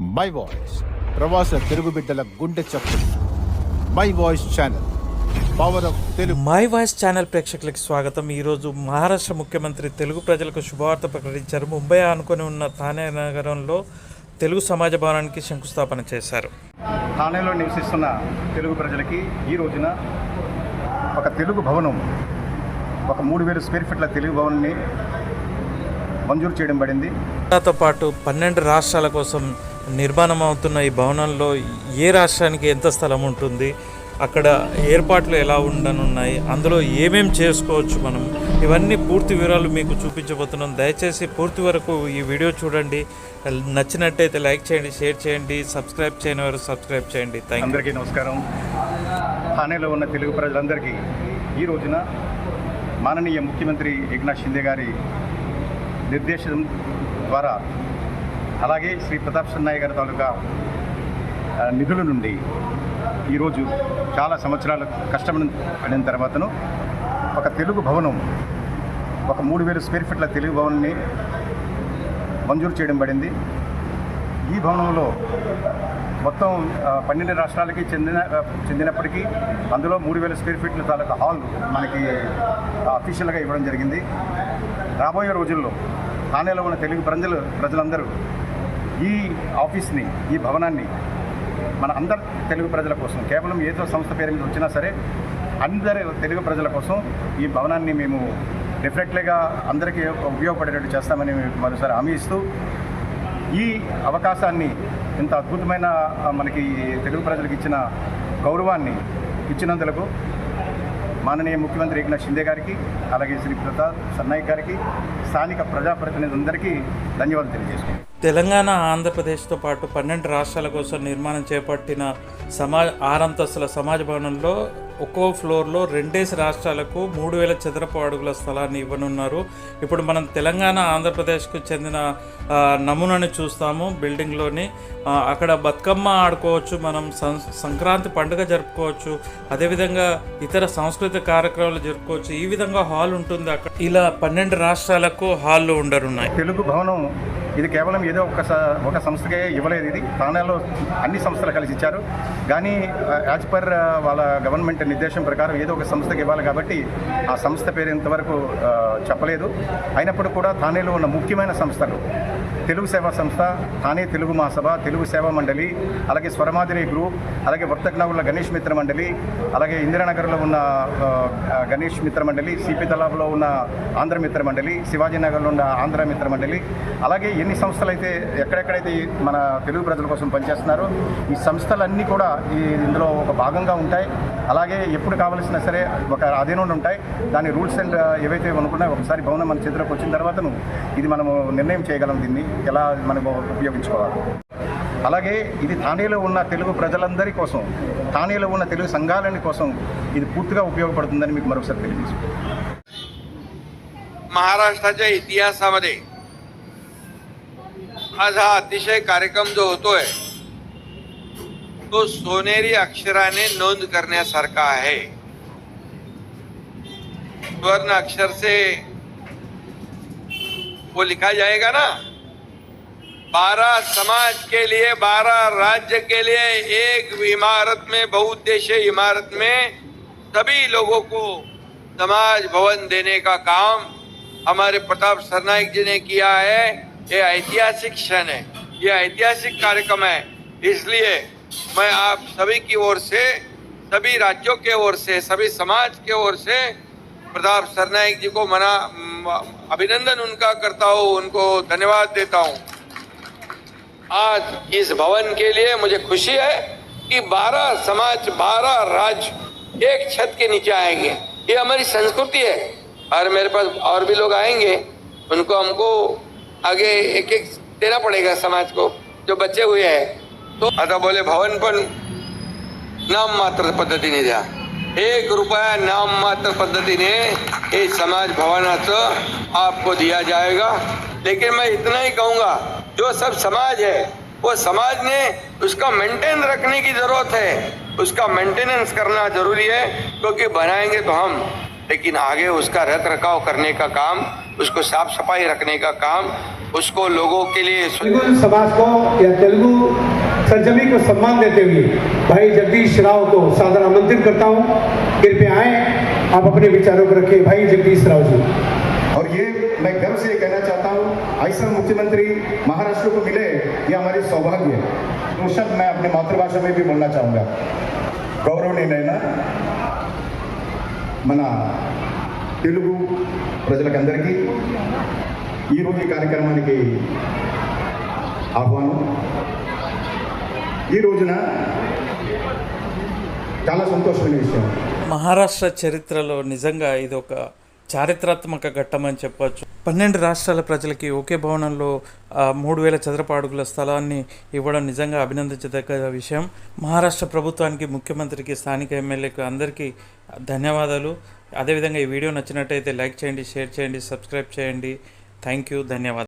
My voice ప్రవాస తెలుగు బిడ్డల గుండె చప్పుడు. My voice channel power of Telugu my voice channel ప్రేక్షకులకు స్వాగతం. ఈరోజు మహారాష్ట్ర ముఖ్యమంత్రి తెలుగు ప్రజలకు శుభవార్త ప్రకటించారు. ముంబై ఆనుకొని ఉన్న థానే నగరంలో తెలుగు సమాజ భవనానికి శంకుస్థాపన చేశారు. థానేలో నివసిస్తున్న తెలుగు ప్రజలకి ఈ రోజున ఒక తెలుగు భవనం ఒక మూడు వేల స్క్వేర్ ఫీట్ల తెలుగు భవనాన్ని మంజూరు చేయడం పడింది. తో పాటు పన్నెండు రాష్ట్రాల కోసం నిర్మాణం అవుతున్న ఈ భవనంలో ఏ రాష్ట్రానికి ఎంత స్థలం ఉంటుంది అక్కడ ఏర్పాట్లు ఎలా ఉండనున్నాయి అందులో ఏమేం చేసుకోవచ్చు మనం ఇవన్నీ పూర్తి వివరాలు మీకు చూపించబోతున్నాం. దయచేసి పూర్తి వరకు ఈ వీడియో చూడండి. నచ్చినట్టయితే లైక్ చేయండి షేర్ చేయండి సబ్స్క్రైబ్ చేయని వారు సబ్స్క్రైబ్ చేయండి. థ్యాంక్ అందరికీ నమస్కారం. థానేలో ఉన్న తెలుగు ప్రజలందరికీ ఈ రోజున మాననీయ ముఖ్యమంత్రి ఏక్నాథ్ షిందే గారి నిర్దేశం ద్వారా అలాగే శ్రీ ప్రతాప్ సన్నాయ్ గారి తాలూకా నిధుల నుండి ఈరోజు చాలా సంవత్సరాలు కష్టం పడిన తర్వాతను ఒక తెలుగు భవనం ఒక మూడు వేల స్క్వేర్ ఫీట్ల తెలుగు భవనాన్ని మంజూరు చేయడం పడింది. ఈ భవనంలో మొత్తం పన్నెండు రాష్ట్రాలకి చెందిన చెందినప్పటికీ అందులో మూడు వేల స్క్వేర్ ఫీట్ల తాలూకా హాల్ మనకి అఫీషియల్గా ఇవ్వడం జరిగింది. రాబోయే రోజుల్లో థానేలో ఉన్న తెలుగు ప్రజలు ప్రజలందరూ ఈ ఆఫీస్ని ఈ భవనాన్ని మన అందరు తెలుగు ప్రజల కోసం కేవలం ఏదో సంస్థ పేరు మీద వచ్చినా సరే అందరి తెలుగు ప్రజల కోసం ఈ భవనాన్ని మేము డెఫినెట్లీగా అందరికీ ఉపయోగపడేటట్టు చేస్తామని మరోసారి హామీ ఇస్తూ ఈ అవకాశాన్ని ఇంత అద్భుతమైన మనకి తెలుగు ప్రజలకు ఇచ్చిన గౌరవాన్ని ఇచ్చినందులకు మాననీయ ముఖ్యమంత్రి ఏకనాథ్ షిందే గారికి అలాగే శ్రీ ప్రతాప్ సన్నాయి గారికి స్థానిక ప్రజాప్రతినిధులందరికీ ధన్యవాదాలు తెలియజేసుకుంటాం తెలంగాణ ఆంధ్రప్రదేశ్తో పాటు పన్నెండు రాష్ట్రాల కోసం నిర్మాణం చేపట్టిన సమాజ ఆరంతస్తుల సమాజ భవనంలో ఒక్కో ఫ్లోర్లో రెండేసి రాష్ట్రాలకు మూడు వేల చదరపు అడుగుల స్థలాన్ని ఇవ్వనున్నారు. ఇప్పుడు మనం తెలంగాణ ఆంధ్రప్రదేశ్కు చెందిన నమూనాని చూస్తాము బిల్డింగ్లోని. అక్కడ బతుకమ్మ ఆడుకోవచ్చు మనం సం సంక్రాంతి పండుగ జరుపుకోవచ్చు అదేవిధంగా ఇతర సాంస్కృతిక కార్యక్రమాలు జరుపుకోవచ్చు. ఈ విధంగా హాల్ ఉంటుంది అక్కడ. ఇలా పన్నెండు రాష్ట్రాలకు హాళ్ళు ఉండరున్నాయి తెలుగు భవనం ఇది కేవలం ఏదో ఒక స- ఒక సంస్థకే ఇవ్వలేదు ఇది. తానాలో అన్ని సంస్థలు కలిసి ఇచ్చారు. కానీ యాజ్ పర్ వాళ్ళ గవర్నమెంట్ నిర్దేశం ప్రకారం ఏదో ఒక సంస్థకి ఇవ్వాలి కాబట్టి ఆ సంస్థ పేరు ఇంతవరకు చెప్పలేదు. అయినప్పుడు కూడా థానేలో ఉన్న ముఖ్యమైన సంస్థలు తెలుగు సేవా సంస్థ థానే తెలుగు మహాసభ తెలుగు సేవా మండలి అలాగే స్వరమాదిరి గ్రూప్ అలాగే వర్తక్నగర్లో గణేష్ మిత్ర మండలి అలాగే ఇందిరానగర్లో ఉన్న గణేష్ మిత్ర మండలి సిపి తలాబ్లో ఉన్న ఆంధ్ర మిత్ర మండలి శివాజీనగర్లో ఉన్న ఆంధ్ర మిత్ర మండలి అలాగే ఎన్ని సంస్థలు అయితే ఎక్కడెక్కడైతే మన తెలుగు ప్రజల కోసం పనిచేస్తున్నారో ఈ సంస్థలన్నీ కూడా ఈ ఇందులో ఒక భాగంగా ఉంటాయి. అలాగే ఎప్పుడు కావలసినా సరే ఒక అధీనంలో ఉంటాయి. దాని రూల్స్ అండ్ ఏవైతే అనుకున్నాయో ఒకసారి భవనం మన చేతిలోకి వచ్చిన తర్వాతను ఇది మనము నిర్ణయం చేయగలం దీన్ని. ఎలా మనము ఉపయోగించుకోవాలి అలాగే ఇది థానేలో ఉన్న తెలుగు ప్రజలందరి కోసం థానేలో ఉన్న తెలుగు సంఘాలని కోసం ఇది పూర్తిగా ఉపయోగపడుతుందని మీకు మరొకసారి తెలియజేసుకుంటాను महाराष्ट्राच्या इतिहासामध्ये आज हा अतिशय कार्यक्रम जो होतोय तो सोनेरी अक्षराने नोंद करण्यासारखा आहे स्वर्ण अक्षर से वो लिखा जाएगा ना बारह समाज के लिए बारह राज्य के लिए एक इमारत में, बहुउद्देशीय इमारत में सभी लोगों को समाज भवन देने का काम हमारे प्रताप सरनाइक जी ने किया है। ये ऐतिहासिक क्षण है। ये ऐतिहासिक कार्यक्रम है। इसलिए मैं आप सभी की ओर से, सभी राज्यों के ओर से, सभी समाज के ओर से प्रताप सरनाइक जी को मना अभिनंदन उनका करता हूँ, उनको धन्यवाद देता हूँ। आज इस भवन के लिए मुझे खुशी है कि 12 समाज 12 राज्य एक छत के नीचे आएँगे। ये हमारी संस्कृति है। और मेरे पास और भी लोग आएँगे। उनको हमको आगे एक एक देना पड़ेगा समाज को, जो बचे हुए हैं। तो आता बोले, भवन पण नाम मात्र पद्धतीने द्या। एक रुपया नाम मात्र पद्धतीने हे समाज भवनाचं आपको दिया जाएगा। लेकिन मैं इतना ही कहूँगा जो सब समाज है वो समाज ने उसका मेंटेन रखने की ज़रूरत है। उसका मेंटेनेंस करना ज़रूरी है क्योंकि बनाएँगे तो हम लेकिन आगे उसका रख रखाव करने का काम उसको साफ़ सफ़ाई रखने का काम उसको लोगों के लिए तेलुगु समाज को या तेलुगु सरजमी को सम्मान देते हुए भाई जगदीश राव को सादर आमंत्रित करता हूँ। कृपया आए आप अपने विचारों को रखिए भाई जगदीश राव जी। और ये मैं गर्व से कहना चाहता हूँ ऐसा मुख्यमंत्री महाराष्ट्र को मिले ये हमारी सौभाग्य है दो शब्द मैं अपनी मातृभाषा में भी बोलना चाहूँगा గౌరవనీయులైన మన తెలుగు ప్రజలకందరికీ ఈరోజు ఈ కార్యక్రమానికి ఆహ్వానం ఈ రోజున చాలా సంతోషమైన విషయం మహారాష్ట్ర చరిత్రలో నిజంగా ఇది ఒక చారిత్రాత్మక ఘట్టం అని చెప్పవచ్చు పన్నెండు రాష్ట్రాల ప్రజలకి ఒకే భవనంలో మూడు వేల చదరపు అడుగుల స్థలాన్ని ఇవ్వడం నిజంగా అభినందించదగ్గ విషయం. మహారాష్ట్ర ప్రభుత్వానికి ముఖ్యమంత్రికి స్థానిక ఎమ్మెల్యేకు అందరికీ ధన్యవాదాలు. అదేవిధంగా ఈ వీడియో నచ్చినట్టయితే లైక్ చేయండి షేర్ చేయండి సబ్స్క్రైబ్ చేయండి. థ్యాంక్ యూ ధన్యవాదాలు.